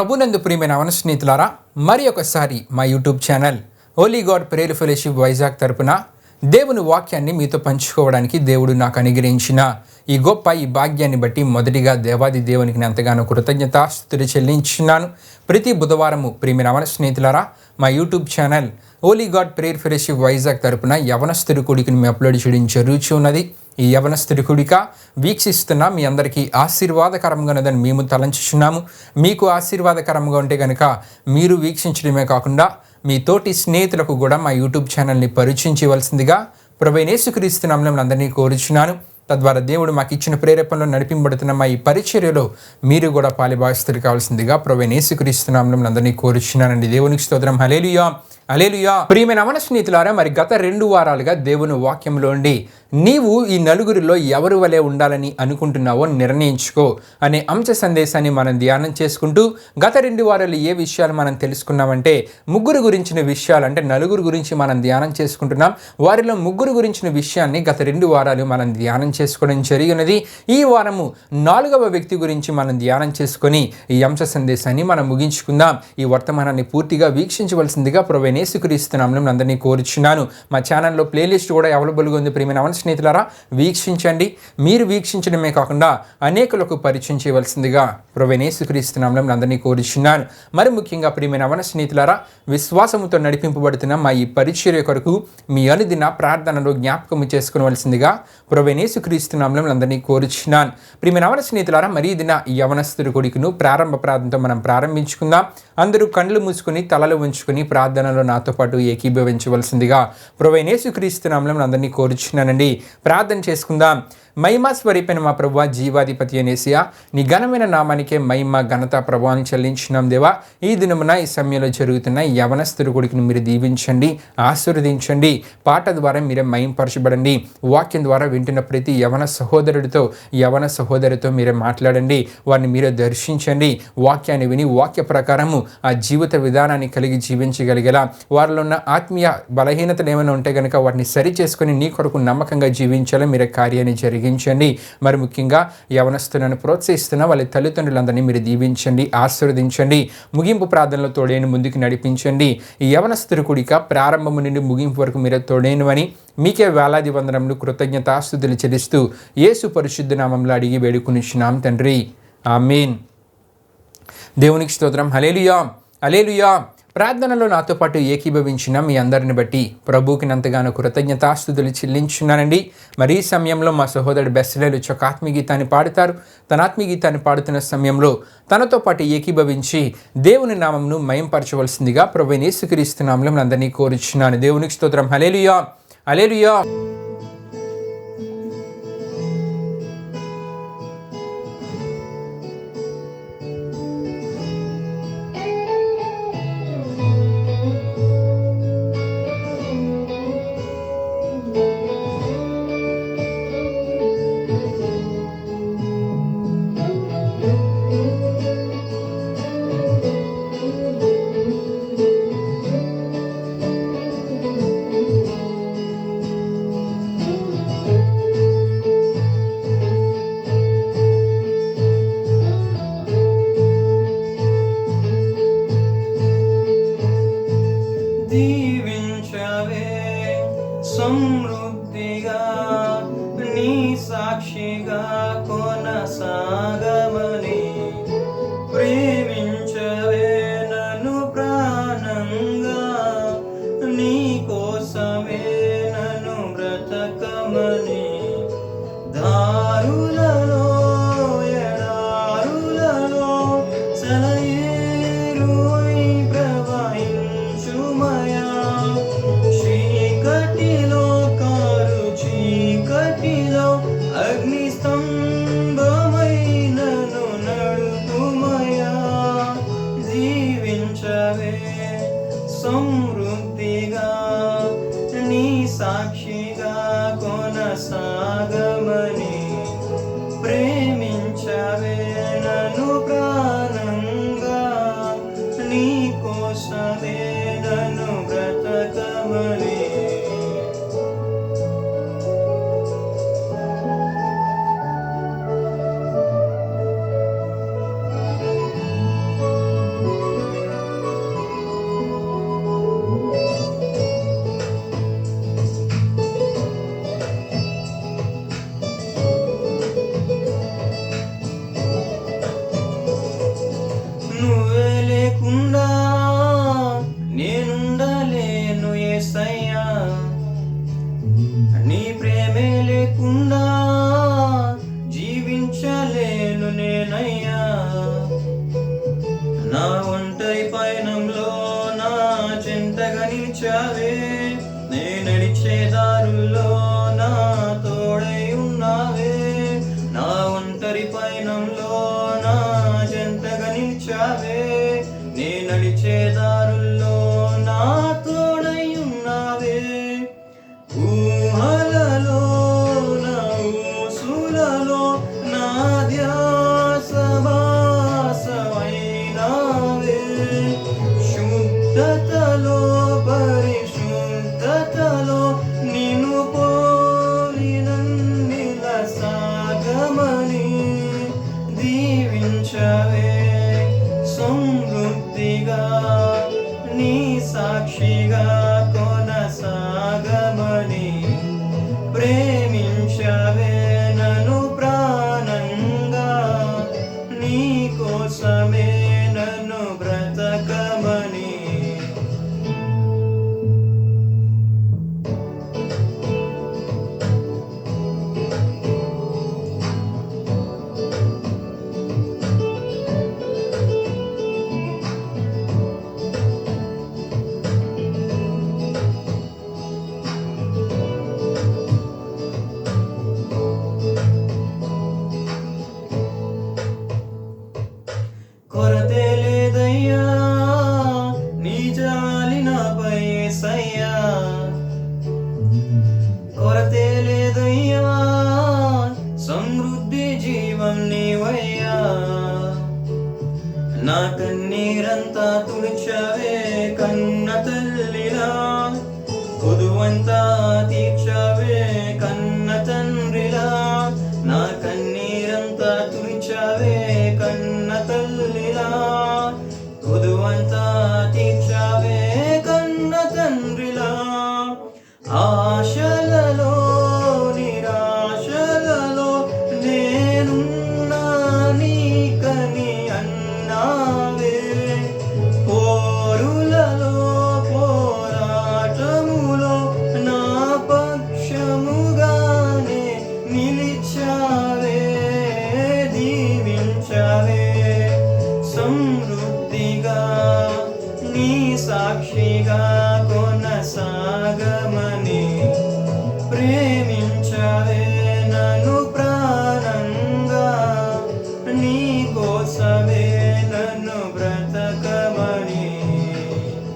ప్రభునందు ప్రియమైన అవన స్నేహితులారా మరి ఒకసారి మా YouTube channel holy God prayer fellowship Vizag తరపున దేవుని వాక్యాన్ని మీతో పంచుకోవడానికి దేవుడు నాకు అనుగ్రహించిన ఈ గొప్ప ఈ భాగ్యాన్ని బట్టి మొదటిగా దేవాది దేవునికి నేను ఎంతగానో కృతజ్ఞతాస్తుతులు చెల్లించున్నాను ప్రతి బుధవారము ప్రియమైన అవన స్నేహితులారా మా YouTube channel holy God prayer fellowship Vizag తరపున యవనస్తుడి కొడుకుని మేము అప్లోడ్ చేయడం జరుగుతూ ఉన్నది. ఈ యవనస్తుడి కుడిక వీక్షిస్తున్న మీ అందరికీ ఆశీర్వాదకరంగా ఉన్నదని మేము తలంచుచున్నాము. మీకు ఆశీర్వాదకరంగా ఉంటే కనుక మీరు వీక్షించడమే కాకుండా మీ తోటి స్నేహితులకు కూడా మా యూట్యూబ్ ఛానల్ని పరిచయం చేయవలసిందిగా ప్రభైనేసుక్రీస్తునామం అందరినీ కోరుచున్నాను. తద్వారా దేవుడు మాకు ఇచ్చిన ప్రేరేపణలో నడిపింబడుతున్న మా ఈ పరిచర్యలో మీరు కూడా పాలిభాషితులు కావాల్సిందిగా ప్రభైనేసుక్రీస్తునామం అందరినీ కోరుచున్నానండి. దేవునికి స్తోత్రం. హలేలుయా అలేలుయా ప్రియమైన మన స్నేహితులారా మరి గత రెండు వారాలుగా దేవుని వాక్యంలో ఉండి నీవు ఈ నలుగురిలో ఎవరి వలె ఉండాలని అనుకుంటున్నావో నిర్ణయించుకో అనే అంశ సందేశాన్ని మనం ధ్యానం చేసుకుంటూ గత రెండు వారాలు ఏ విషయాలు మనం తెలుసుకున్నామంటే ముగ్గురు గురించిన విషయాలు అంటే నలుగురు గురించి మనం ధ్యానం చేసుకుంటున్నాం. వారిలో ముగ్గురు గురించిన విషయాన్ని గత రెండు వారాలు మనం ధ్యానం చేసుకోవడం జరిగినది. ఈ వారము నాలుగవ వ్యక్తి గురించి మనం ధ్యానం చేసుకొని ఈ అంశ సందేశాన్ని మనం ముగించుకుందాం. ఈ వర్తమానాన్ని పూర్తిగా వీక్షించవలసిందిగా ప్రవేణేసుకురిస్తున్నాం అందరినీ కోరుచున్నాను. మా ఛానల్లో ప్లేలిస్ట్ కూడా అవైలబుల్గా ఉంది. ప్రియమైన అవన స్నేహితులారా వీక్షించండి. మీరు వీక్షించడమే కాకుండా అనేకులకు పరిచయం చేయవలసిందిగా ప్రవేణేసుక్రీస్తున్నాం అందరినీ కోరుచున్నాను. మరి ముఖ్యంగా ప్రియమైన వన స్నేహితులారా విశ్వాసముతో నడిపింపబడుతున్న మా ఈ పరిచర్య కొరకు మీ అనుదిన ప్రార్థనలో జ్ఞాపకము చేసుకోవలసిందిగా ప్రవేణేసుక్రీస్తున్నాం అందరినీ కోరుచున్నాను. ప్రియమైన అవన స్నేహితులారా మరీ ఈ దిన యవనస్తుడి కొడుకును ప్రారంభ ప్రార్థనతో మనం ప్రారంభించుకుందాం. అందరూ కండ్లు మూసుకుని తలలు ఉంచుకుని ప్రార్థనలో నాతో పాటు ఏకీభవించవలసిందిగా ప్రవేణేసుక్రీస్తునామం అందరినీ కోరుచున్నానండి. ప్రార్థన చేసుకుందాం. మహిమ స్వరూపైన మా ప్రభు జీవాధిపతి అనేసియా నీ ఘనమైన నామానికే మహిమ ఘనత ప్రభావాన్ని చెల్లించినాం దేవా. ఈ దినమున ఈ సమయంలో జరుగుతున్న ఈ యవనస్తుడి కొడుకుని మీరు దీవించండి ఆశీర్వదించండి. పాట ద్వారా మీరే మయంపరచబడండి వాక్యం ద్వారా వింటున్న ప్రతి యవన సహోదరుడితో యవన సహోదరితో మీరే మాట్లాడండి. వారిని మీరే దర్శించండి. వాక్యాన్ని విని వాక్య ప్రకారము ఆ జీవిత విధానాన్ని కలిగి జీవించగలిగేలా. వారిలో ఉన్న ఆత్మీయ బలహీనతలు ఏమైనా ఉంటే కనుక వాటిని సరి చేసుకుని నీ కొరకు నమ్మకంగా జీవించాలని మీరే కార్యాన్ని జరిగించండి. మరి ముఖ్యంగా యవనస్తులను ప్రోత్సహిస్తున్న వాళ్ళ తల్లిదండ్రులందరినీ మీరు దీవించండి ఆశీర్వదించండి. ముగింపు ప్రార్థనలో తోడేను ముందుకు నడిపించండి. ఈ యవనస్తుడు కూడిక ప్రారంభము నుండి ముగింపు వరకు మీరే తోడేనువని మీకే వేలాది వందనములు కృతజ్ఞతాస్థుతులు చెల్లిస్తూ యేసు పరిశుద్ధ నామంలో అడిగి వేడుకునిచ్చినాం తండ్రి. ఆమీన్. దేవునికి స్తోత్రం. హలేలుయా అలేలుయా ప్రార్థనలో నాతో పాటు ఏకీభవించిన మీ అందరిని బట్టి ప్రభువుకి నంతగానో కృతజ్ఞతాస్థుతులు చెల్లించున్నానండి. మరి ఈ సమయంలో మా సహోదరుడు బెస్సలేలు చొక్క ఆత్మీయగీతాన్ని పాడుతారు. తన ఆత్మీయగీతాన్ని పాడుతున్న సమయంలో తనతో పాటు ఏకీభవించి దేవుని నామంను మయంపరచవలసిందిగా ప్రభు యేసుక్రీస్తునామంలో అందరినీ కోరుచున్నాను. దేవునికి స్తోత్రం. హలేలుయా హలేలుయా నా ఒంటరి పయనంలో నా చెంతగా నిలిచావే. నే నడిచేదా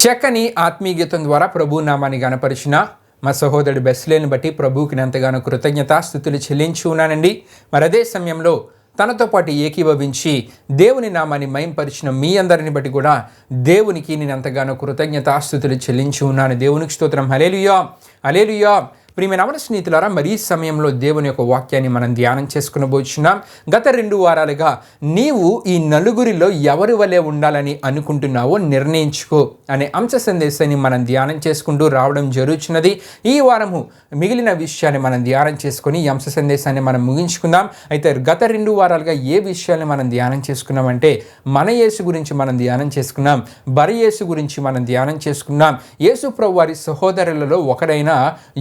చక్కని ఆత్మీయగీతం ద్వారా ప్రభు నామాన్ని గనపరిచిన మా సహోదరుడు బెస్లేని బట్టి ప్రభువుకి ఎంతగానో కృతజ్ఞతాస్థుతులు చెల్లించి ఉన్నానండి. మరి అదే సమయంలో తనతో పాటు ఏకీభవించి దేవుని నామాన్ని మయంపరిచిన మీ అందరిని బట్టి కూడా దేవునికి నేను ఎంతగానో కృతజ్ఞతాస్థుతులు చెల్లించి ఉన్నాను. దేవునికి స్తోత్రం. హలేలుయా హలేలుయా ప్రియమైన అవన స్నేహితులారా మరి ఈ సమయంలో దేవుని యొక్క వాక్యాన్ని మనం ధ్యానం చేసుకునబోచున్నాం గత రెండు వారాలుగా నీవు ఈ నలుగురిలో ఎవరి వలె ఉండాలని అనుకుంటున్నావో నిర్ణయించుకో అనే అంశ సందేశాన్ని మనం ధ్యానం చేసుకుంటూ రావడం జరుగుతున్నది ఈ వారము మిగిలిన విషయాన్ని మనం ధ్యానం చేసుకొని ఈ అంశ సందేశాన్ని మనం ముగించుకుందాం. అయితే గత రెండు వారాలుగా ఏ విషయాన్ని మనం ధ్యానం చేసుకున్నామంటే మన యేసు గురించి మనం ధ్యానం చేసుకున్నాం బరి యేసు గురించి మనం ధ్యానం చేసుకున్నాం. యేసు ప్రభు వారి సహోదరులలో ఒకడైన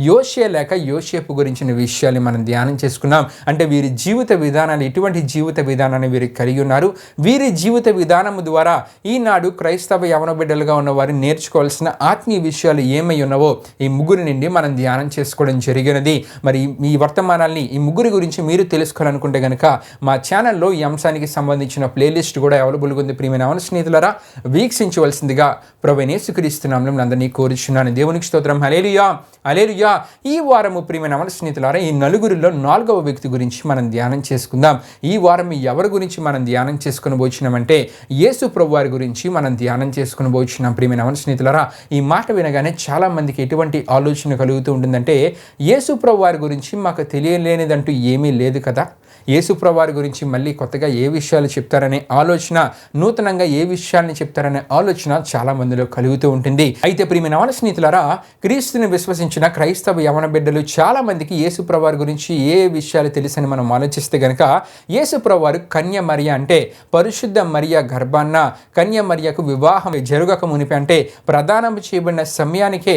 యోషి లేక యోషేపు గురించిన విషయాన్ని మనం ధ్యానం చేసుకున్నాం. అంటే వీరి జీవిత విధానాలు ఎటువంటి జీవిత విధానాన్ని వీరు కలిగి ఉన్నారు. వీరి జీవిత విధానము ద్వారా ఈనాడు క్రైస్తవ యవన బిడ్డలుగా ఉన్న నేర్చుకోవాల్సిన ఆత్మీయ విషయాలు ఏమై ఉన్నవో ఈ ముగ్గురు నుండి మనం ధ్యానం చేసుకోవడం జరిగినది. మరి మీ వర్తమానాల్ని ఈ ముగ్గురి గురించి మీరు తెలుసుకోవాలనుకుంటే కనుక మా ఛానల్లో ఈ అంశానికి సంబంధించిన ప్లేలిస్ట్ కూడా అవైలబుల్గా ఉంది. ప్రియమైన అవన స్నేహితులరా వీక్షించవలసిందిగా ప్రవీణేసుక్రీస్తున్నాం అందరినీ కోరుచున్నాను. దేవునికి స్తోత్రం. హలేలుయా హలేలుయా ఈ ఈ వారము ప్రియమైన అవన స్నేహితులారా ఈ నలుగురిలో నాలుగవ వ్యక్తి గురించి మనం ధ్యానం చేసుకుందాం. ఈ వారం ఎవరి గురించి మనం ధ్యానం చేసుకుని పోచినామంటే యేసు ప్రభు వారి గురించి మనం ధ్యానం చేసుకుని పోచున్నాం ప్రియమైన అవన స్నేహితులారా ఈ మాట వినగానే చాలామందికి ఎటువంటి ఆలోచన కలుగుతూ ఉంటుందంటే యేసు ప్రభు వారి గురించి మాకు తెలియలేనిదంటూ ఏమీ లేదు కదా? యేసుప్రభు వారి గురించి మళ్ళీ కొత్తగా ఏ విషయాలు చెప్తారనే ఆలోచన నూతనంగా ఏ విషయాల్ని చెప్తారనే ఆలోచన చాలా మందిలో కలుగుతూ ఉంటుంది. అయితే ప్రియమైన వాళ్ళ స్నేహితులారా క్రీస్తుని విశ్వసించిన క్రైస్తవ యవన బిడ్డలు చాలా మందికి యేసుప్రభు వారి గురించి ఏ విషయాలు తెలుసని మనం ఆలోచిస్తే గనక యేసుప్రభు వారు కన్య మరియ అంటే పరిశుద్ధ మరియ గర్భాన్న కన్య మరియకు వివాహం జరగక మునిపి అంటే ప్రదానం చేయబడిన సమయానికే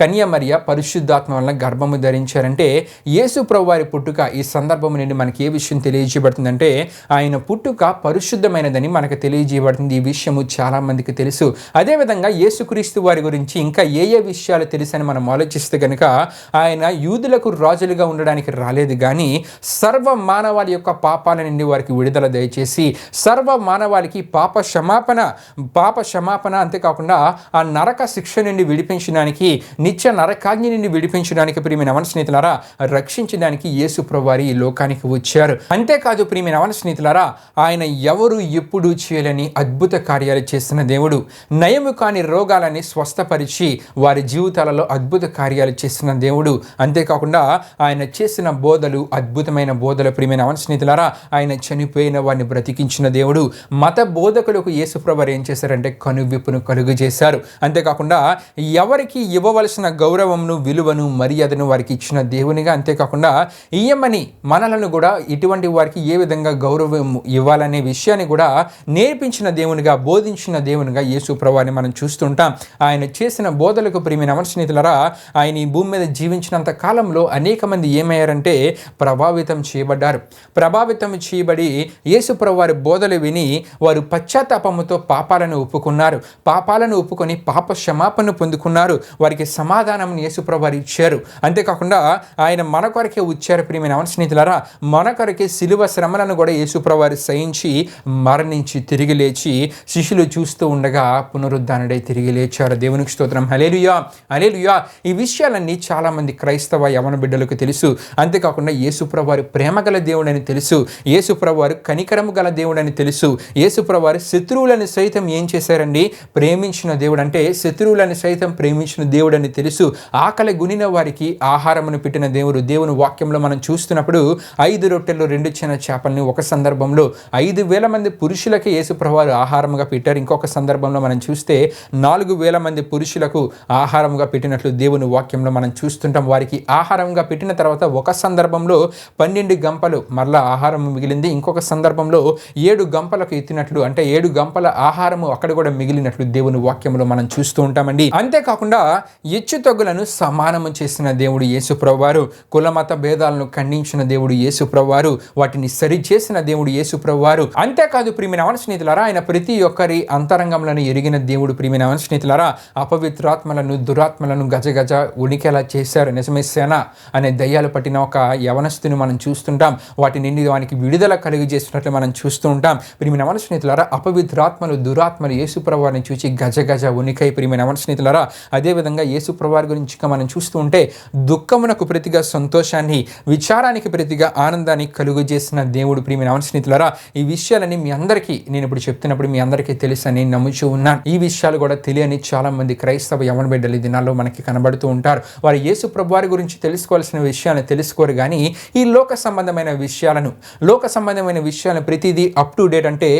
కన్య మరియ పరిశుద్ధాత్మ వలన గర్భము ధరించారంటే యేసు వారి పుట్టుక ఈ సందర్భం నుండి మనకి ఏ విషయం తెలియజేయబడుతుందంటే ఆయన పుట్టుక పరిశుద్ధమైనదని మనకు తెలియజేయబడుతుంది. ఈ విషయము చాలామందికి తెలుసు. అదేవిధంగా యేసుక్రీస్తు వారి గురించి ఇంకా ఏ ఏ విషయాలు తెలుసని మనం ఆలోచిస్తే కనుక ఆయన యూదులకు రాజులుగా ఉండడానికి రాలేదు కానీ సర్వ మానవాళి యొక్క పాపాల నుండి వారికి విడుదల దయచేసి సర్వ మానవాళికి పాప క్షమాపణ పాప క్షమాపణ అంతేకాకుండా ఆ నరక శిక్ష నుండి విడిపించడానికి నిత్య నరకాగ్ని నుండి విడిపించడానికి ప్రియమైన అవన స్నేహితులారా రక్షించడానికి యేసు ప్రభువారి ఈ లోకానికి వచ్చారు. అంతేకాదు ప్రియమైన నవన స్నేహితులారా ఆయన ఎవరు ఎప్పుడు చేయలేని అద్భుత కార్యాలు చేసిన దేవుడు. నయము కాని రోగాలని స్వస్థపరిచి వారి జీవితాలలో అద్భుత కార్యాలు చేసిన దేవుడు. అంతేకాకుండా ఆయన చేసిన బోధలు అద్భుతమైన బోధలు ప్రియమైన నవన స్నేహితులారా ఆయన చనిపోయిన వారిని బ్రతికించిన దేవుడు. మత బోధకులకు యేసుప్రభర్ ఏం చేశారంటే కనువిప్పును కలుగు చేశారు అంతేకాకుండా ఎవరికి ఇవ్వవలసిన గౌరవమును విలువను మర్యాదను వారికి ఇచ్చిన దేవునిగా అంతేకాకుండా ఇయ్యమని మనలను కూడా ఇటు ఇటువంటి వారికి ఏ విధంగా గౌరవం ఇవ్వాలనే విషయాన్ని కూడా నేర్పించిన దేవునిగా బోధించిన దేవునిగా యేసు ప్రభాని మనం చూస్తుంటాం. ఆయన చేసిన బోధలకు ప్రియమైన అమర్శనీతులరా ఆయన ఈ భూమి మీద జీవించినంత కాలంలో అనేక మంది ఏమయ్యారంటే ప్రభావితం చేయబడ్డారు. ప్రభావితం చేయబడి యేసు వారి బోధలు విని వారు పశ్చాత్తాపముతో పాపాలను ఒప్పుకున్నారు. పాపాలను ఒప్పుకొని పాప క్షమాపణ పొందుకున్నారు. వారికి సమాధానం యేసుప్రభు ఇచ్చారు. అంతేకాకుండా ఆయన మన కొరకే వచ్చారు ప్రియమైన అవన స్నేహితులారా మన కొరకే సిలువ శ్రమలను కూడా యేసుప్రవారు సహించి మరణించి తిరిగి లేచి శిష్యులు చూస్తూ ఉండగా పునరుద్ధానుడై తిరిగి లేచారు. దేవునికి స్తోత్రం. హలేలుయా హలేలుయా ఈ విషయాలన్నీ చాలా మంది క్రైస్తవ యవన బిడ్డలకు తెలుసు. అంతేకాకుండా యేసుప్రవారు ప్రేమ ప్రేమగల దేవుడని తెలుసు. యేసుప్రవారు కనికరము గల దేవుడని తెలుసు. యేసుప్రవారు శత్రువులను సైతం ఏం చేశారండి? ప్రేమించిన దేవుడు అంటే శత్రువులను సైతం ప్రేమించిన దేవుడని తెలుసు. ఆకలి గునిన వారికి ఆహారమును పెట్టిన దేవుడు. దేవుని వాక్యంలో మనం చూస్తున్నప్పుడు ఐదు రొట్టెలు రెండు చిన్న చేపల్ని ఒక సందర్భంలో ఐదు వేల మంది పురుషులకి యేసుప్రభువారు ఆహారంగా పెట్టారు. ఇంకొక సందర్భంలో మనం చూస్తే నాలుగు వేల మంది పురుషులకు ఆహారంగా పెట్టినట్లు దేవుని వాక్యంలో మనం చూస్తుంటాం. వారికి ఆహారంగా పెట్టిన తర్వాత ఒక సందర్భంలో పన్నెండు గంపలు మరలా ఆహారం మిగిలింది. ఇంకొక సందర్భంలో ఏడు గంపలకు ఎత్తినట్లు అంటే ఏడు గంపల ఆహారము అక్కడ కూడా మిగిలినట్లు దేవుని వాక్యంలో మనం చూస్తూ ఉంటామండి. అంతేకాకుండా ఎచ్చుతగ్గులను సమానము చేసిన దేవుడు యేసుప్రభువారు కులమత భేదాలను ఖండించిన దేవుడు యేసుప్రభువారు వాటిని సరి చేసిన దేవుడు యేసుప్రభువారు అంతేకాదు ప్రియమైన అవన స్నేహితులారా ఆయన ప్రతి ఒక్కరి అంతరంగంలను ఎరిగిన దేవుడు ప్రియమైన అవన స్నేహితులారా అపవిత్రాత్మలను దురాత్మలను గజగజ ఉనికేలా చేశారు. నిజమే సేన అనే దయ్యాలు పట్టిన ఒక యవనస్తుని మనం చూస్తుంటాం. వాటి నుండి వానికి విడుదల కలిగి చేసినట్లు మనం చూస్తూ ఉంటాం. ప్రియమైన అవన స్నేహితులారా అపవిత్రాత్మలు దురాత్మలు యేసుప్రభువారిని చూసి గజ గజ ఉనికై ప్రియమైన అవన స్నేహితులారా అదేవిధంగా యేసుప్రభువారి గురించి మనం చూస్తూ ఉంటే దుఃఖమునకు ప్రతిగా సంతోషాన్ని విచారానికి ప్రతిగా ఆనందాన్ని కలుగు చేసిన దేవుడు ప్రియమైన అవన స్నేహితులారా ఈ విషయాలని మీ అందరికీ నేను ఇప్పుడు చెప్తున్నప్పుడు మీ అందరికీ తెలుసని నమ్ముచూ ఉన్నాను. ఈ విషయాలు కూడా తెలియని చాలా మంది క్రైస్తవ యవన బిడ్డలు ఈ దినాల్లో మనకి కనబడుతూ ఉంటారు. వారు యేసు ప్రభువారి గురించి తెలుసుకోవాల్సిన విషయాలను తెలుసుకోరు కానీ ఈ లోక సంబంధమైన విషయాలను లోక సంబంధమైన విషయాలను ప్రతిదీ అప్ టు డేట్ అంటే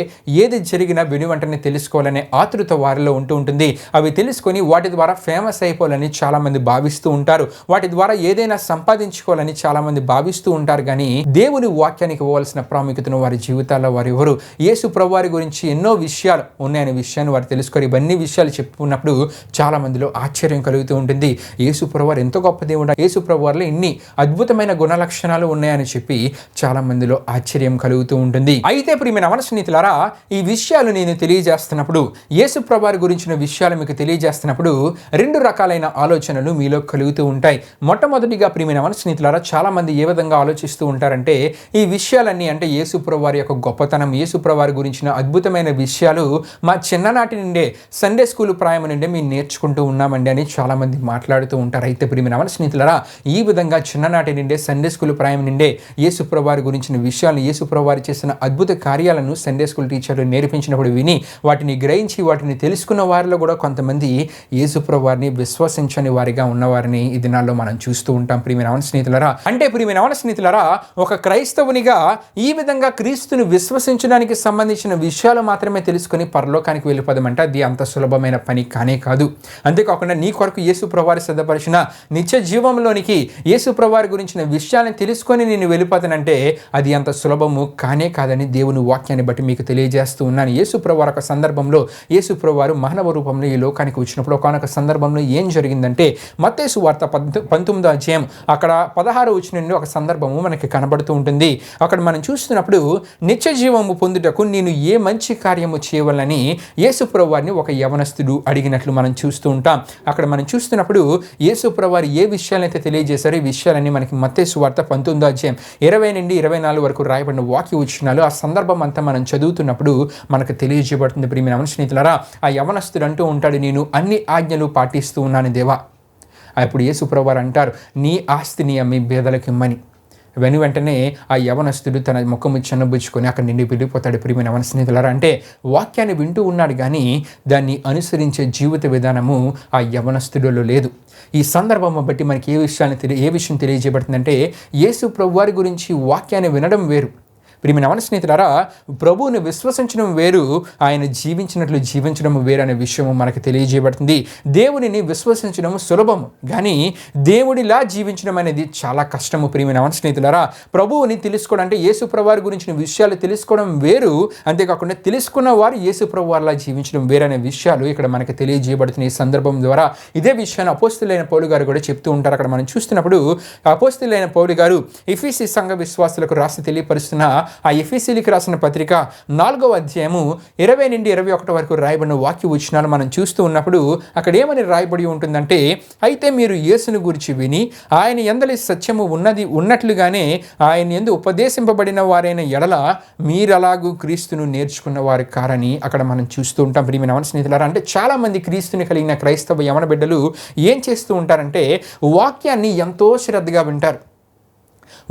ఏది జరిగినా విని వెంటనే తెలుసుకోవాలనే ఆతృత వారిలో ఉంటూ ఉంటుంది. అవి తెలుసుకొని వాటి ద్వారా ఫేమస్ అయిపోవాలని చాలామంది భావిస్తూ ఉంటారు. వాటి ద్వారా ఏదైనా సంపాదించుకోవాలని చాలామంది భావిస్తూ ఉంటారు కానీ దేవుని వాక్యానికి ఇవ్వవలసిన ప్రాముఖ్యతను వారి జీవితాల్లో వారు ఎవరు? యేసు ప్రభువారి గురించి ఎన్నో విషయాలు ఉన్నాయనే విషయాన్ని వారు తెలుసుకొని ఇవన్నీ విషయాలు చెప్పుకున్నప్పుడు చాలా మందిలో ఆశ్చర్యం కలుగుతూ ఉంటుంది. యేసు ప్రభువారు ఎంతో గొప్ప దేవుడు? యేసు ప్రభువారిలో ఇన్ని అద్భుతమైన గుణ లక్షణాలు ఉన్నాయని చెప్పి చాలా మందిలో ఆశ్చర్యం కలుగుతూ ఉంటుంది. అయితే ప్రియమైన అవన స్నేహితులారా ఈ విషయాలు నేను తెలియజేస్తున్నప్పుడు యేసు ప్రభువారి గురించిన విషయాలు మీకు తెలియజేస్తున్నప్పుడు రెండు రకాలైన ఆలోచనలు మీలో కలుగుతూ ఉంటాయి. మొట్టమొదటిగా ప్రియమైన మన స్నేహితులారా చాలామంది ఏ విధంగా ఆలోచిస్తూ ఉంటారంటే ఈ విషయాలన్నీ అంటే యేసుప్రవారి యొక్క గొప్పతనం యేసుప్రవారి గురించిన అద్భుతమైన విషయాలు మా చిన్ననాటి నుండే సండే స్కూల్ ప్రాయం నుండే మేము నేర్చుకుంటూ ఉన్నామండి అని చాలామంది మాట్లాడుతూ ఉంటారు. అయితే ప్రియమైన మన స్నేహితులరా ఈ విధంగా చిన్ననాటి నుండే సండే స్కూల్ ప్రాయం నుండే యేసుప్రవారి గురించిన విషయాలను యేసుప్రవారి చేసిన అద్భుత కార్యాలను సండే స్కూల్ టీచర్లు నేర్పించినప్పుడు విని వాటిని గ్రహించి వాటిని తెలుసుకున్న వారిలో కూడా కొంతమంది యేసుప్రవారిని విశ్వసించని వారిగా ఉన్నవారిని ఈ దినాల్లో మనం చూస్తూ ఉంటాం. ప్రియమైన స్నేహితులరా అంటే ప్రియమైన స్నేహితులరా ఒక క్రైస్తవ క్రైస్తవునిగా ఈ విధంగా క్రీస్తుని విశ్వసించడానికి సంబంధించిన విషయాలు మాత్రమే తెలుసుకొని పరలోకానికి వెళ్ళిపోదామంటే అది అంత సులభమైన పని కానే కాదు. అంతేకాకుండా నీ కొరకు యేసు ప్రవారి సిద్ధపరిచిన నిత్య జీవంలోనికి యేసు ప్రవారి గురించిన విషయాలను తెలుసుకొని నేను వెళ్ళిపోతానంటే అది అంత సులభము కానే కాదని దేవుని వాక్యాన్ని బట్టి మీకు తెలియజేస్తూ ఉన్నాను. యేసు ప్రవారు ఒక సందర్భంలో యేసు ప్రవారు మానవ రూపంలో ఈ లోకానికి వచ్చినప్పుడు ఒకనొక సందర్భంలో ఏం జరిగిందంటే మత్తేసు వార్త పంతొమ్మిదో అధ్యాయం అక్కడ పదహారు వచ్చిన ఒక సందర్భము మనకి కనబడుతూ ఉంటుంది. అక్కడ మనం చూస్తున్నప్పుడు నిత్య జీవము పొందుటకు నేను ఏ మంచి కార్యము చేయవాలని యేసుప్రవారిని ఒక యవనస్తుడు అడిగినట్లు మనం చూస్తూ ఉంటాం. అక్కడ మనం చూస్తున్నప్పుడు యేసుప్రవారు ఏ విషయాలైతే తెలియజేశారో ఈ విషయాలన్నీ మనకి మత్తేసు వార్త పంతొమ్మిదో అధ్యాయం ఇరవై నుండి ఇరవై నాలుగు వరకు రాయబడిన వాక్య వచ్చినాలు ఆ సందర్భం అంతా మనం చదువుతున్నప్పుడు మనకు తెలియజేయబడుతుంది. ప్రియమైన మన ఆ యవనస్తుడు అంటూ ఉంటాడు నేను అన్ని ఆజ్ఞలు పాటిస్తూ ఉన్నాను దేవా. అప్పుడు యేసుప్రభు అంటారు నీ ఆస్తిని అమ్మి బేదలకు ఇమ్మని. వెను వెంటనే ఆ యవనస్తుడు తన ముఖము చిన్నబుచ్చుకొని అక్కడ నుండి వెళ్ళిపోతాడు ప్రియమైన యవన స్నేహితులారా అంటే వాక్యాన్ని వింటూ ఉన్నాడు కానీ దాన్ని అనుసరించే జీవిత విధానము ఆ యవనస్తుడిలో లేదు. ఈ సందర్భం బట్టి మనకి ఏ విషయాన్ని తెలియ ఏ విషయం తెలియజేయబడుతుందంటే యేసు ప్రభువారి గురించి వాక్యాన్ని వినడం వేరు. ప్రియమైన నవన స్నేహితులారా ప్రభువుని విశ్వసించడం వేరు ఆయన జీవించినట్లు జీవించడం వేరు అనే విషయము మనకు తెలియజేయబడుతుంది. దేవుడిని విశ్వసించడం సులభము కానీ దేవుడిలా జీవించడం అనేది చాలా కష్టము. ప్రియమైన నవన స్నేహితులారా ప్రభువుని తెలుసుకోవడం అంటే యేసు ప్రభువారి గురించిన విషయాలు తెలుసుకోవడం వేరు. అంతేకాకుండా తెలుసుకున్న వారు యేసు ప్రభువారిలా జీవించడం వేరు అనే విషయాలు ఇక్కడ మనకు తెలియజేయబడుతున్న ఈ సందర్భం ద్వారా. ఇదే విషయాన్ని అపోస్తులైన పౌలు గారు కూడా చెప్తూ ఉంటారు. అక్కడ మనం చూస్తున్నప్పుడు అపోస్తులైన పౌలు గారు ఇఫీసి సంఘ విశ్వాసులకు రాసి తెలియపరుస్తున్న ఆ ఎఫీసీలికి రాసిన పత్రిక నాలుగవ అధ్యాయము ఇరవై నుండి ఇరవై ఒకటి వరకు రాయబడిన వాక్య వచనాలు మనం చూస్తూ ఉన్నప్పుడు అక్కడ ఏమని రాయబడి ఉంటుందంటే అయితే మీరు యేసును గురించి విని ఆయన ఎందలి సత్యము ఉన్నది ఉన్నట్లుగానే ఆయన ఎందు ఉపదేశింపబడిన వారైన ఎడల మీరలాగూ క్రీస్తును నేర్చుకున్న వారు కారని అక్కడ మనం చూస్తూ ఉంటాం. ప్రియమైన మన స్నేహితులారా అంటే చాలామంది క్రీస్తుని కలిగిన క్రైస్తవ యమన బిడ్డలు ఏం చేస్తూ ఉంటారంటే వాక్యాన్ని ఎంతో శ్రద్ధగా వింటారు.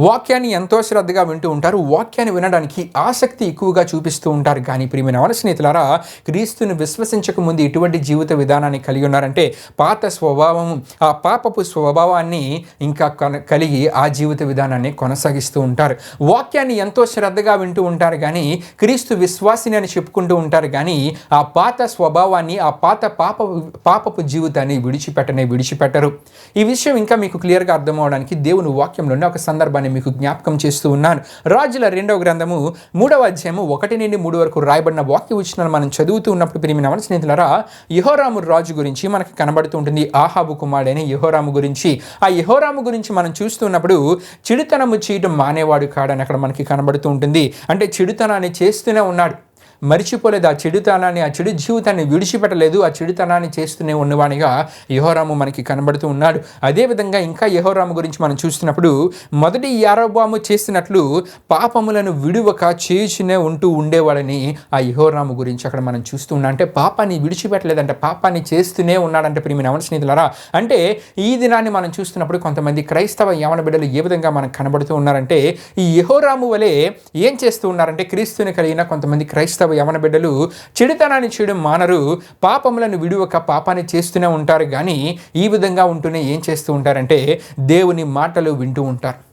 వాక్యాన్ని ఎంతో శ్రద్ధగా వింటూ ఉంటారు. వాక్యాన్ని వినడానికి ఆసక్తి ఎక్కువగా చూపిస్తూ ఉంటారు. కానీ ప్రియమైన అవన స్నేహితులారా క్రీస్తుని విశ్వసించక ముందు ఇటువంటి జీవిత విధానాన్ని కలిగి ఉన్నారంటే పాత స్వభావం ఆ పాపపు స్వభావాన్ని ఇంకా కలిగి ఆ జీవిత విధానాన్ని కొనసాగిస్తూ ఉంటారు. వాక్యాన్ని ఎంతో శ్రద్ధగా వింటూ ఉంటారు. కానీ క్రీస్తు విశ్వాసిని అని చెప్పుకుంటూ ఉంటారు. కానీ ఆ పాత స్వభావాన్ని ఆ పాత పాప పాపపు జీవితాన్ని విడిచిపెట్టనే విడిచిపెట్టరు. ఈ విషయం ఇంకా మీకు క్లియర్గా అర్థం అవడానికి దేవుని వాక్యంలోనే ఒక సందర్భాన్ని మీకు జ్ఞాపకం చేస్తూ ఉన్నాను. రాజుల రెండవ గ్రంథము మూడవ అధ్యాయము ఒకటి నుండి మూడు వరకు రాయబడిన వాక్య వచనాలు మనం చదువుతూ ఉన్నప్పుడు ప్రియమైన మన స్నేహితులరా యహోరాము రాజు గురించి మనకి కనబడుతూ ఉంటుంది. ఆహాబు కుమారుడైన యహోరాము గురించి. ఆ యహోరాము గురించి మనం చూస్తున్నప్పుడు చెడుతనము చేయడం మానేవాడు కాడని అక్కడ మనకి కనబడుతూ ఉంటుంది. అంటే చెడుతనాన్ని చేస్తూనే ఉన్నాడు. మరిచిపోలేదు. ఆ చెడుతనాన్ని ఆ చెడు జీవితాన్ని విడిచిపెట్టలేదు. ఆ చెడుతనాన్ని చేస్తూనే ఉన్నవానిగా యహోరాము మనకి కనబడుతూ ఉన్నాడు. అదేవిధంగా ఇంకా యహోరాము గురించి మనం చూస్తున్నప్పుడు మొదటి యారోబాము చేసినట్లు పాపములను విడువక చేయుచునే ఉంటూ ఉండేవాడని ఆ యహోరాము గురించి అక్కడ మనం చూస్తూ ఉన్నా. అంటే పాపాన్ని విడిచిపెట్టలేదంటే. పాపాన్ని చేస్తూనే ఉన్నాడంటే ప్రియమైన యవన స్నేహితులారా. అంటే ఈ దినాన్ని మనం చూస్తున్నప్పుడు కొంతమంది క్రైస్తవ యవన బిడ్డలు ఏ విధంగా మనకు కనబడుతూ ఉన్నారంటే ఈ యహోరాము వలె ఏం చేస్తూ ఉన్నారంటే క్రీస్తుని కలిగిన కొంతమంది క్రైస్తవ యవన బిడ్డలు చెడుతనాన్ని చేయడం మానరు. పాపములను విడువక పాపాన్ని చేస్తూనే ఉంటారు కానీ ఈ విధంగా ఉంటూనే ఏం చేస్తూ ఉంటారంటే దేవుని మాటలు వింటూ ఉంటారు.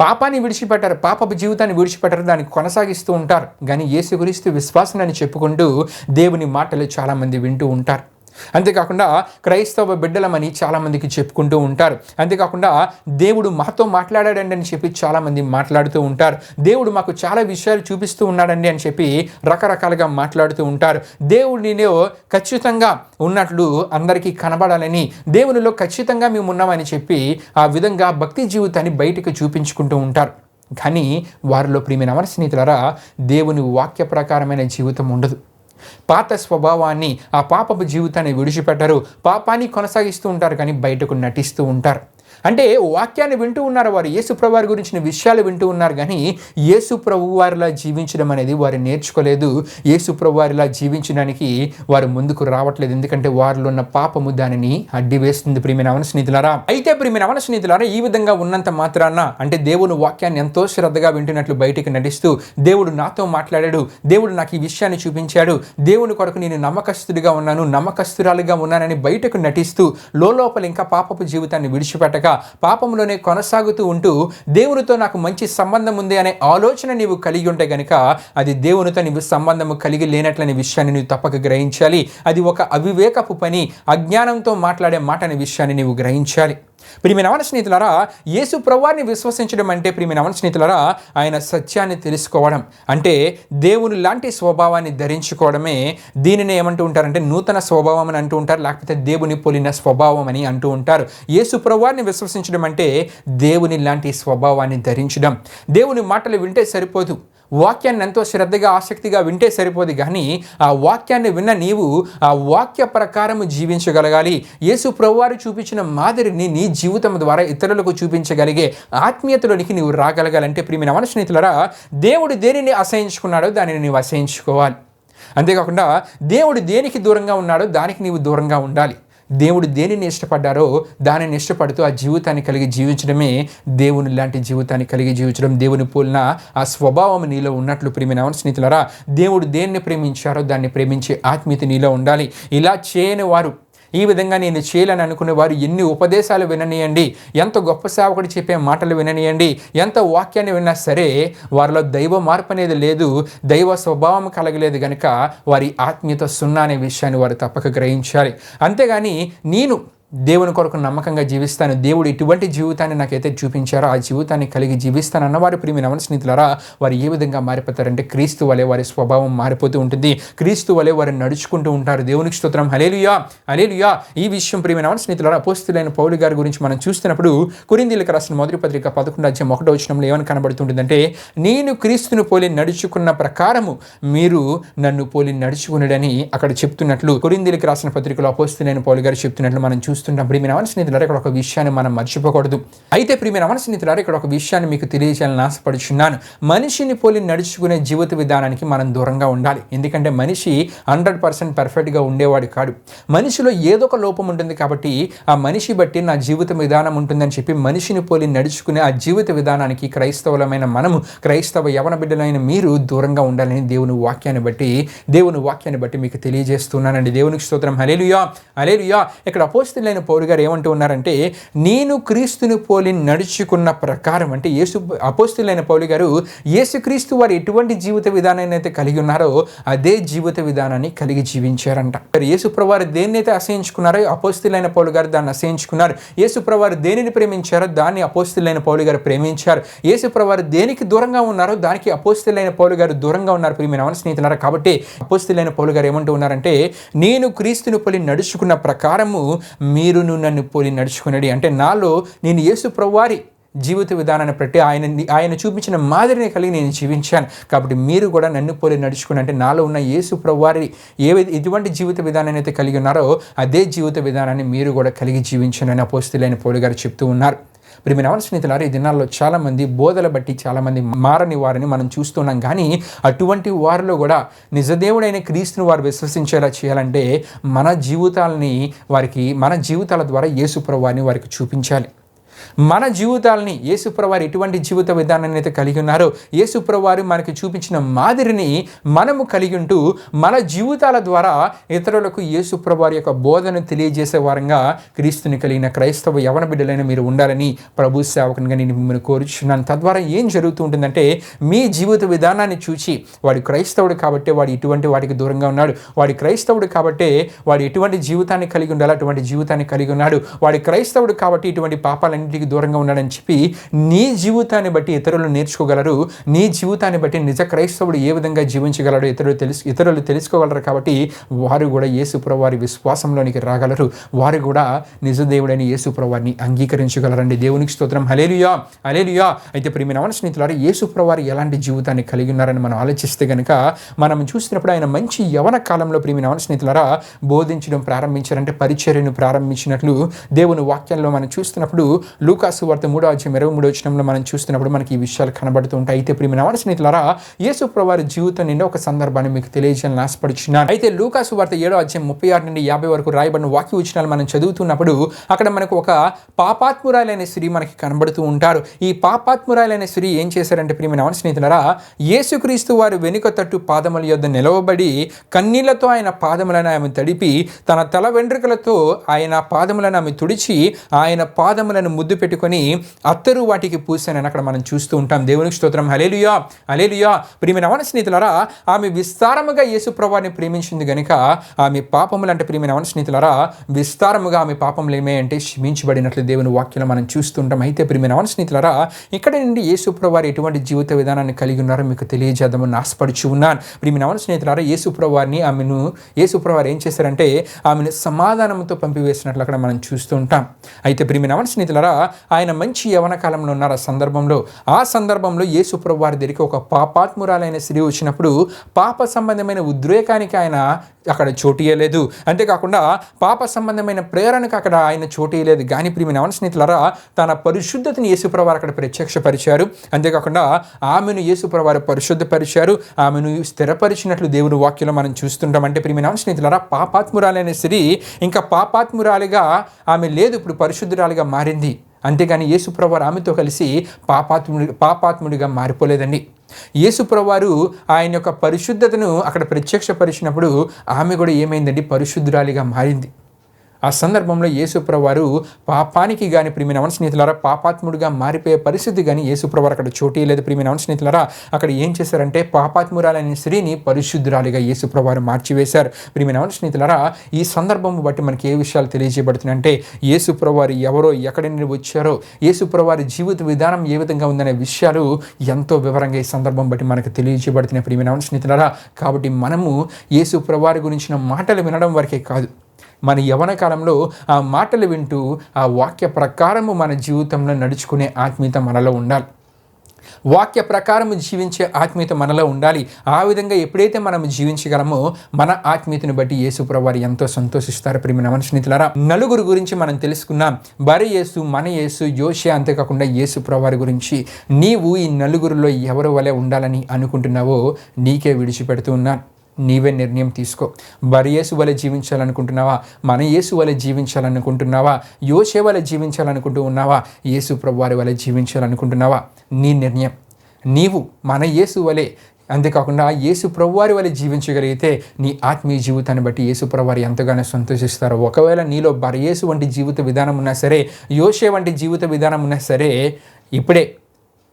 పాపాన్ని విడిచిపెట్టారు పాపపు జీవితాన్ని విడిచిపెట్టారు దాన్ని కొనసాగిస్తూ ఉంటారు. కానీ యేసుగురిస్తూ విశ్వాసం అని చెప్పుకుంటూ దేవుని మాటలు చాలామంది వింటూ ఉంటారు. అంతేకాకుండా క్రైస్తవ బిడ్డలమని చాలామందికి చెప్పుకుంటూ ఉంటారు. అంతేకాకుండా దేవుడు మాతో మాట్లాడాడండి అని చెప్పి చాలామంది మాట్లాడుతూ ఉంటారు. దేవుడు మాకు చాలా విషయాలు చూపిస్తూ ఉన్నాడండి అని చెప్పి రకరకాలుగా మాట్లాడుతూ ఉంటారు. దేవుడిలో ఖచ్చితంగా ఉన్నట్లు అందరికీ కనబడాలని దేవునిలో ఖచ్చితంగా మేము ఉన్నామని చెప్పి ఆ విధంగా భక్తి జీవితాన్ని బయటకు చూపించుకుంటూ ఉంటారు. కానీ వారిలో ప్రియమైన అమర స్నేహితులరా దేవుని వాక్య ప్రకారమైన జీవితం ఉండదు. పాత స్వభావాన్ని ఆ పాపపు జీవితాన్ని విడిచిపెట్టరు. పాపాన్ని కొనసాగిస్తూ ఉంటారు కానీ బయటకు నటిస్తూ ఉంటారు. అంటే వాక్యాన్ని వింటూ ఉన్నారు వారు యేసు వారి గురించిన విషయాలు వింటూ ఉన్నారు కానీ యేసుప్రభు వారిలా జీవించడం అనేది వారు నేర్చుకోలేదు. యేసుప్రభు వారిలా జీవించడానికి వారు ముందుకు రావట్లేదు. ఎందుకంటే వారిలో ఉన్న పాపము దానిని అడ్డి వేస్తుంది ప్రియమైన అవన స్నేహితులారా అయితే ప్రియమైన అవన స్నేహితులారా ఈ విధంగా ఉన్నంత మాత్రాన అంటే దేవుని వాక్యాన్ని ఎంతో శ్రద్ధగా వింటున్నట్లు బయటికి నటిస్తూ దేవుడు నాతో మాట్లాడాడు. దేవుడు నాకు ఈ విషయాన్ని చూపించాడు. దేవుని కొరకు నేను నమ్మకస్తుడిగా ఉన్నాను నమ్మకస్తురాలుగా ఉన్నానని బయటకు నటిస్తూ లోపల ఇంకా పాపపు జీవితాన్ని విడిచిపెట్టక పాపంలోనే కొనసాగుతూ ఉంటూ దేవునితో నాకు మంచి సంబంధం ఉంది అనే ఆలోచన నీవు కలిగి ఉంటే గనుక అది దేవునితో నీవు సంబంధము కలిగి లేనట్లనే విషయాన్ని నీవు తప్పక గ్రహించాలి. అది ఒక అవివేకపు పని అజ్ఞానంతో మాట్లాడే మాట అనే విషయాన్ని నీవు గ్రహించాలి. ప్రియమైన స్నేహితులరా యేసు ప్రభువారిని విశ్వసించడం అంటే ప్రియమైన స్నేహితులరా ఆయన సత్యాన్ని తెలుసుకోవడం. అంటే దేవుని లాంటి స్వభావాన్ని ధరించుకోవడమే. దీనిని ఏమంటూ ఉంటారంటే నూతన స్వభావం అని అంటూ ఉంటారు. లేకపోతే దేవుని పోలిన స్వభావం అని అంటూ ఉంటారు. యేసు ప్రభువారిని విశ్వసించడం అంటే దేవుని లాంటి స్వభావాన్ని ధరించడం. దేవుని మాటలు వింటే సరిపోదు. వాక్యాన్ని ఎంతో శ్రద్ధగా ఆసక్తిగా వింటే సరిపోదు కానీ ఆ వాక్యాన్ని విన్న నీవు ఆ వాక్య ప్రకారము జీవించగలగాలి. యేసు ప్రభువారు చూపించిన మాదిరిని నీ జీవితం ద్వారా ఇతరులకు చూపించగలిగే ఆత్మీయతలోనికి నీవు రాగలగాలంటే ప్రియమైన మన స్నేహితులరా దేవుడు దేనిని అసహించుకున్నాడో దానిని నీవు అసహించుకోవాలి. అంతేకాకుండా దేవుడు దేనికి దూరంగా ఉన్నాడో దానికి నీవు దూరంగా ఉండాలి. దేవుడు దేనిని ఇష్టపడ్డారో దానిని ఇష్టపడుతూ ఆ జీవితాన్ని కలిగి జీవించడమే దేవుని లాంటి జీవితాన్ని కలిగి జీవించడం. దేవుని పోలిన ఆ స్వభావం నీలో ఉన్నట్లు ప్రేమిన స్నేహితులరా దేవుడు దేన్ని ప్రేమించారో దాన్ని ప్రేమించే ఆత్మీయత నీలో ఉండాలి. ఇలా చేయని వారు ఈ విధంగా నేను చేయాలని అనుకునే వారు ఎన్ని ఉపదేశాలు విననీయండి ఎంత గొప్ప సేవకుడు చెప్పే మాటలు విననీయండి ఎంత వాక్యాన్ని విన్నా సరే వారిలో దైవ మార్పు అనేది లేదు దైవ స్వభావం కలగలేదు కనుక వారి ఆత్మీయత సున్నా అనే విషయాన్ని వారు తప్పక గ్రహించాలి. అంతేగాని నేను దేవుని కొరకు నమ్మకంగా జీవిస్తాను దేవుడు ఇటువంటి జీవితాన్ని నాకైతే చూపించారో ఆ జీవితాన్ని కలిగి జీవిస్తానన్న వారి ప్రియమైన నవన వారు ఏ విధంగా మారిపోతారంటే క్రీస్తు వలె వారి స్వభావం మారిపోతూ ఉంటుంది. క్రీస్తు వలె వారు నడుచుకుంటూ ఉంటారు. దేవునికి స్తోత్రం. హలేలుయా హలేలుయా ఈ విషయం ప్రియమైన నవన పోస్తులైన పౌలు గారి గురించి మనం చూస్తున్నప్పుడు కురిందీలకు రాసిన మొదటి పత్రిక పదకొండు అధ్యాయం ఒకటో వచనంలో ఏమని కనబడుతుంటుందంటే నేను క్రీస్తును పోలి నడుచుకున్న ప్రకారము మీరు నన్ను పోలి నడుచుకున్నాడని అక్కడ చెప్తున్నట్లు కురిందీలకు రాసిన పత్రికలో అపోస్తులైన పౌలు గారు చెప్తున్నట్లు మనం చూస్తుంటాం. ప్రియమైన అవన స్నేహితులారా ఇక్కడ ఒక విషయాన్ని మనం మర్చిపోకూడదు. అయితే ప్రియమైన అవన స్నేహితులారా ఇక్కడ ఒక విషయాన్ని మీకు తెలియజేయాలని ఆశపడుచున్నాను. మనిషిని పోలి నడుచుకునే జీవిత విధానానికి మనం దూరంగా ఉండాలి. ఎందుకంటే మనిషి హండ్రెడ్ పర్సెంట్ పర్ఫెక్ట్గా ఉండేవాడు కాడు. మనిషిలో ఏదో ఒక లోపం ఉంటుంది కాబట్టి ఆ మనిషి బట్టి నా జీవిత విధానం ఉంటుందని చెప్పి మనిషిని పోలి నడుచుకునే ఆ జీవిత విధానానికి క్రైస్తవులమైన మనము క్రైస్తవ యవన బిడ్డలైన మీరు దూరంగా ఉండాలని దేవుని వాక్యాన్ని బట్టి దేవుని వాక్యాన్ని బట్టి మీకు తెలియజేస్తున్నానండి. దేవునికి స్తోత్రం. హలేలుయా హలేలుయా ఇక్కడ అపోస్తులైన పౌరు గారు ఏమంటూ ఉన్నారంటే నేను క్రీస్తుని పోలి నడుచుకున్న ప్రకారం అంటే యేసు అపోస్తులైన పౌలు గారు యేసుక్రీస్తు వారు ఎటువంటి జీవిత విధానాన్ని అయితే కలిగి ఉన్నారో అదే జీవిత విధానాన్ని కలిగి జీవించారంట. మరి యేసుప్రవారు దేన్నైతే అసహించుకున్నారో అపోస్తులైన పౌలు గారు దాన్ని అసహించుకున్నారు. యేసుప్రవారు దేనిని ప్రేమించారో దాన్ని అపోస్తులైన పౌలు గారు ప్రేమించారు. యేసుప్రవారు దేనికి దూరంగా ఉన్నారో దానికి అపోస్తులైన పౌలు గారు దూరంగా ఉన్నారు. ప్రియమైన అవన స్నేహితున్నారు కాబట్టి అపోస్తులైన పౌలు గారు ఏమంటూ ఉన్నారంటే నేను క్రీస్తుని పోలి నడుచుకున్న ప్రకారము మీరును నన్ను పోలి నడుచుకునడి అంటే నాలో నేను యేసు ప్రభువారి జీవిత విధానాన్ని బట్టి ఆయన ఆయన చూపించిన మాదిరిని కలిగి నేను జీవించాను. కాబట్టి మీరు కూడా నన్ను పోలి నడుచుకుని అంటే నాలో ఉన్న యేసు ప్రభువారి ఏ ఎటువంటి జీవిత విధానాన్ని అయితే కలిగి ఉన్నారో అదే జీవిత విధానాన్ని మీరు కూడా కలిగి జీవించనని అపోస్తులైన పోలి గారు చెప్తూ ఉన్నారు. ప్రియమైన అవన స్నేహితులారా ఈ దినాల్లో చాలామంది బోధల బట్టి చాలామంది మారని వారిని మనం చూస్తున్నాం. కానీ అటువంటి వారిలో కూడా నిజదేవుడైన క్రీస్తుని వారు విశ్వసించేలా చేయాలంటే మన జీవితాలని వారికి మన జీవితాల ద్వారా యేసుప్రభు వారిని వారికి చూపించాలి. మన జీవితాలని యేసుప్రవారు ఎటువంటి జీవిత విధానాన్ని అయితే కలిగి ఉన్నారో యేసుప్రవారు మనకి చూపించిన మాదిరిని మనము కలిగి ఉంటూ మన జీవితాల ద్వారా ఇతరులకు యేసుప్రవారి యొక్క బోధన తెలియజేసే వారంగా క్రీస్తుని కలిగిన క్రైస్తవ యవన బిడ్డలైన మీరు ఉండాలని ప్రభు సేవకునిగా నేను మిమ్మల్ని కోరుచున్నాను. తద్వారా ఏం జరుగుతూ ఉంటుందంటే మీ జీవిత విధానాన్ని చూచి వాడు క్రైస్తవుడు కాబట్టి వాడు ఇటువంటి వాడికి దూరంగా ఉన్నాడు. వాడి క్రైస్తవుడు కాబట్టి వాడు ఎటువంటి జీవితాన్ని కలిగి ఉండాలి అటువంటి జీవితాన్ని కలిగి ఉన్నాడు. వాడి క్రైస్తవుడు కాబట్టి ఇటువంటి పాపాలన్నింటికి దూరంగా ఉన్నాడని చెప్పి నీ జీవితాన్ని బట్టి ఇతరులు నేర్చుకోగలరు. నీ జీవితాన్ని బట్టి నిజ క్రైస్తవుడు ఏ విధంగా జీవించగలడో ఇతరులు తెలుసు ఇతరులు తెలుసుకోగలరు కాబట్టి వారు కూడా యేసుప్ర వారి విశ్వాసంలోనికి రాగలరు. వారు కూడా నిజ దేవుడైన యేసుప్రవారిని అంగీకరించగలరండి. దేవునికి స్తోత్రం. హలేలుయా హలేలుయా అయితే ప్రియమైన నవన స్నేహితులారా యేసుప్రవారు ఎలాంటి జీవితాన్ని కలిగి ఉన్నారని మనం ఆలోచిస్తే కనుక మనం చూసినప్పుడు ఆయన మంచి యవన కాలంలో ప్రియమైన నవన స్నేహితులారా బోధించడం ప్రారంభించారంటే పరిచర్యను ప్రారంభించినట్లు దేవుని వాక్యంలో మనం చూస్తున్నప్పుడు లూకాసు వార్త మూడో అధ్యాయం ఇరవై మూడో వచనంలో మనం చూస్తున్నప్పుడు మనకి ఈ విషయాలు కనబడుతూ ఉంటాయి. అయితే ప్రియమైన నవన స్నేహితులారా యేసు వారి జీవితం నిండా ఒక సందర్భాన్ని మీకు తెలియజేయాలని ఆశపడుచున్నాను. అయితే లూకాసు వార్త ఏడో అధ్యాయం ముప్పై ఆరు నుండి యాభై వరకు రాయబడిన వాక్య వచనాలు మనం చదువుతున్నప్పుడు అక్కడ మనకు ఒక పాపాత్మురాలైన స్త్రీ మనకి కనబడుతూ ఉంటారు. ఈ పాపాత్మురాలైన స్త్రీ ఏం చేశారంటే ప్రియమైన నవన స్నేహితులారా యేసుక్రీస్తు వారి వెనుక తట్టు పాదముల యొద్ద నిలవబడి కన్నీళ్ళతో ఆయన పాదములను ఆమె తడిపి తన తల వెంట్రుకలతో ఆయన పాదములను ఆమె తుడిచి ఆయన పాదములను ముద్దు ముద్దు పెట్టుకొని అత్తరు వాటికి పూసానని అక్కడ మనం చూస్తూ ఉంటాం. దేవునికి స్తోత్రం. హలేలుయా హలేలుయా ప్రియమైన నవన స్నేహితులరా ఆమె విస్తారముగా యేసు ప్రేమించింది గనుక ఆమె పాపములు అంటే ప్రియమైన నవన స్నేహితులరా విస్తారముగా ఆమె పాపములు ఏమే అంటే క్షమించబడినట్లు దేవుని వాక్యంలో మనం చూస్తుంటాం అయితే ప్రియమైన నవన స్నేహితులరా ఇక్కడ నుండి యేసుప్రభారు ఎటువంటి జీవిత విధానాన్ని కలిగి ఉన్నారో మీకు తెలియజేద్దామని ఆశపడుచు ఉన్నాను. ప్రియమైన నవన స్నేహితులారా యేసుప్రభారిని ఆమెను యేసుప్రభారు ఏం చేశారంటే ఆమెను సమాధానంతో పంపివేసినట్లు అక్కడ మనం చూస్తూ ఉంటాం. అయితే ప్రియమైన నవన స్నేహితులరా ఆయన మంచి యవన కాలంలో ఉన్నారు ఆ సందర్భంలో. ఆ సందర్భంలో యేసుప్రభు వారి దగ్గరికి ఒక పాపాత్మురాలైన స్త్రీ వచ్చినప్పుడు పాప సంబంధమైన ఉద్రేకానికి ఆయన అక్కడ చోటీయలేదు అంతేకాకుండా పాప సంబంధమైన ప్రేరణకు అక్కడ ఆయన చోటీయలేదు కానీ ప్రియమైన అవన తన పరిశుద్ధతని యేసుప్రవారు అక్కడ ప్రత్యక్షపరిచారు. అంతేకాకుండా ఆమెను యేసుప్రవారు పరిశుద్ధపరిచారు. ఆమెను స్థిరపరిచినట్లు దేవుని వాక్యంలో మనం చూస్తుంటాం. అంటే ప్రియమైన స్నేహితులరా పాపాత్మురాలైన స్త్రీ ఇంకా పాపాత్మురాలిగా ఆమె లేదు. ఇప్పుడు పరిశుద్ధురాలిగా మారింది. అంతేగాని యేసుప్రవారు ఆమెతో కలిసి పాపాత్ముడి పాపాత్ముడిగా మారిపోలేదండి. యేసుప్రవారు ఆయన యొక్క పరిశుద్ధతను అక్కడ ప్రత్యక్షపరిచినప్పుడు ఆమె కూడా ఏమైందండి? పరిశుద్ధురాలిగా మారింది. ఆ సందర్భంలో యేసుప్రవారు పాపానికి కానీ ప్రియమైన అవన స్నేహితులారా పాపాత్ముడిగా మారిపోయే పరిస్థితి కానీ యేసుప్రవారు అక్కడ చోటీ లేదు. ప్రియమైన అవన స్నేహితులారా అక్కడ ఏం చేశారంటే పాపాత్మురాలైన స్త్రీని పరిశుద్ధురాలిగా యేసుప్రవారు మార్చివేశారు. ప్రియమైన అవన స్నేహితులారా ఈ సందర్భం బట్టి మనకి ఏ విషయాలు తెలియజేయబడుతున్నాయంటే యేసుప్రవారు ఎవరో ఎక్కడి నుండి వచ్చారో యేసుప్రవారి జీవిత విధానం ఏ విధంగా ఉందనే విషయాలు ఎంతో వివరంగా ఈ సందర్భం బట్టి మనకు తెలియజేయబడుతున్నాయి. ప్రియమైన అవన స్నేహితులారా కాబట్టి మనము యేసుప్రవారి గురించిన మాటలు వినడం వరకే కాదు. మన యవన కాలంలో ఆ మాటలు వింటూ ఆ వాక్య ప్రకారము మన జీవితంలో నడుచుకునే ఆత్మీయత మనలో ఉండాలి. వాక్య ప్రకారం జీవించే ఆత్మీయత మనలో ఉండాలి. ఆ విధంగా ఎప్పుడైతే మనం జీవించగలమో మన ఆత్మీయతను బట్టి యేసుప్రవారు ఎంతో సంతోషిస్తారు. ప్రేమ మన స్నేహితులారా నలుగురు గురించి మనం తెలుసుకున్నాం. బరి యేసు మన యేసు యోషే అంతేకాకుండా యేసు ప్రవారి గురించి నీవు ఈ నలుగురిలో ఎవరి వలె ఉండాలని అనుకుంటున్నావో నీకే విడిచిపెడుతూ ఉన్నాను. నీవే నిర్ణయం తీసుకో. బరి యేసు వలె జీవించాలనుకుంటున్నావా? మన యేసు వలె జీవించాలనుకుంటున్నావా? యోసే వలె జీవించాలనుకుంటూ ఉన్నావా? యేసు ప్రభువారి వలె జీవించాలనుకుంటున్నావా? నీ నిర్ణయం. నీవు మన యేసు వలె అంతేకాకుండా యేసు ప్రభువారి వలె జీవించగలిగితే నీ ఆత్మీయ జీవితాన్ని బట్టి యేసు ప్రభువారి ఎంతగానో సంతోషిస్తారు. ఒకవేళ నీలో బరయేసు వంటి జీవిత విధానం ఉన్నా సరే యోషే వంటి జీవిత విధానం ఉన్నా సరే ఇప్పుడే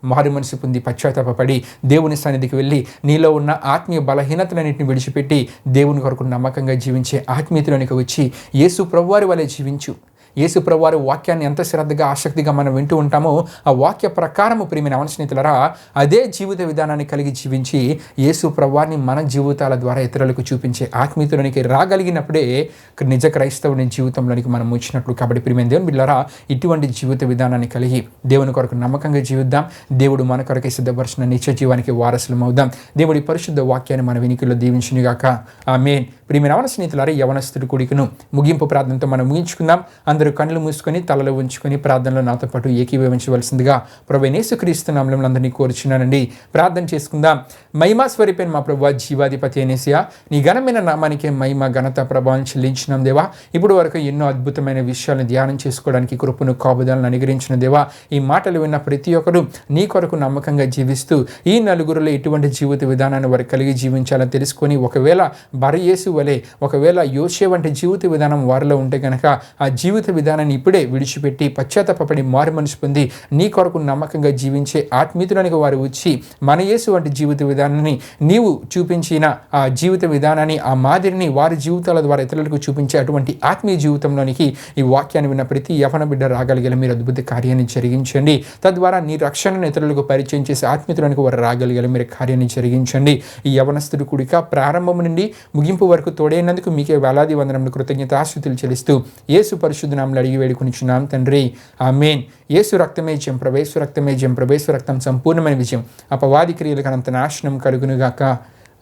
మారు మనసు పొంది పశ్చాత్తాపడి దేవుని సన్నిధికి వెళ్ళి నీలో ఉన్న ఆత్మీయ బలహీనతలన్నింటిని విడిచిపెట్టి దేవుని కొరకు నమ్మకంగా జీవించే ఆత్మీయతలోనికి వచ్చి యేసు ప్రభువారి వలె జీవించు. యేసుప్రభువారి వాక్యాన్ని ఎంత శ్రద్ధగా ఆసక్తిగా మనం వింటూ ఉంటామో ఆ వాక్య ప్రకారము ప్రియమైన స్నేహితులరా అదే జీవిత విధానాన్ని కలిగి జీవించి యేసు ప్రభువారిని మన జీవితాల ద్వారా ఇతరులకు చూపించే ఆత్మీయతలోనికి రాగలిగినప్పుడే నిజ క్రైస్తవుని జీవితంలోనికి మనం వచ్చినట్లు. కాబట్టి ప్రియమైన దేవుని బిళ్ళరా ఇటువంటి జీవిత విధానాన్ని కలిగి దేవుని కొరకు నమ్మకంగా జీవిద్దాం. దేవుడు మన కొరకే సిద్ధపరిచిన నిత్య జీవానికి వారసులం అవుదాం దేవుడి పరిశుద్ధ వాక్యాన్ని మన వెనికిలో దీవించునిగాక. ఆ మెయిన్ ప్రియమైన అవన స్నేహితులారా యవనస్తుడి కుడికను ముగింపు ప్రార్థనతో మనం ముగించుకుందాం. అందరూ కళ్ళు మూసుకొని తలలో ఉంచుకొని ప్రార్థనలో నాతో పాటు ఏకీభవించవలసిందిగా ప్రభు యేసుక్రీస్తు అందరినీ కోరుచున్నానండి. ప్రార్థన చేసుకుందాం. మహిమా స్వరూపైన మా ప్రభు జీవాధిపతి అనేసియా నీ ఘనమైన నామానికి మహిమ ఘనత ప్రభావం చెల్లించినాం దేవా. ఇప్పుడు వరకు ఎన్నో అద్భుతమైన విషయాలను ధ్యానం చేసుకోవడానికి కృపను కాపుదాలను అనుగ్రహించిన దేవా ఈ మాటలు విన్న ప్రతి ఒక్కరు నీ కొరకు నమ్మకంగా జీవిస్తూ ఈ నలుగురులో ఎటువంటి జీవిత విధానాన్ని వారు కలిగి జీవించాలని తెలుసుకొని ఒకవేళ బరయేసు వలె ఒకవేళ యోషే వంటి జీవిత విధానం వారిలో ఉంటే కనుక ఆ జీవిత విధానాన్ని ఇప్పుడే విడిచిపెట్టి పశ్చాత్తాపడి మారు మనసు పొంది నీ కొరకు నమ్మకంగా జీవించే ఆత్మీయుతుడానికి వారు వచ్చి మన యేసు వంటి జీవిత విధానాన్ని నీవు చూపించిన ఆ జీవిత విధానాన్ని ఆ మాదిరిని వారి జీవితాల ద్వారా ఇతరులకు చూపించే అటువంటి ఆత్మీయ జీవితంలోనికి ఈ వాక్యాన్ని విన్న ప్రతి యవన బిడ్డ రాగలిగేలా మీరు అద్భుత కార్యాన్ని జరిగించండి. తద్వారా నీ రక్షణను ఇతరులకు పరిచయం చేసి ఆత్మీయులకు వారు రాగలిగేలా మీరు కార్యాన్ని జరిగించండి. ఈ యవనస్తుడు కుడిక ప్రారంభం నుండి ముగింపు వరకు తోడైనందుకు మీకే వేలాది వందనములు కృతజ్ఞత ఆశుతులు చెల్లిస్తూ యేసు పరిశుద్ధ నామలు అడిగి వేడుకునిచున్నాం తండ్రి. ఆ మెయిన్ యేసు రక్తమే జయం ప్రవేశు రక్తమే జయం ప్రవేశు రక్తం సంపూర్ణమైన విజయం. అపవాది క్రియలకు అనంత నాశనం కలుగునుగాక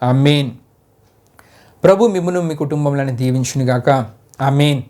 ఆ మెయిన్ ప్రభు మిమ్మను మీ కుటుంబంలోని దీవించునుగాక ఆ మెయిన్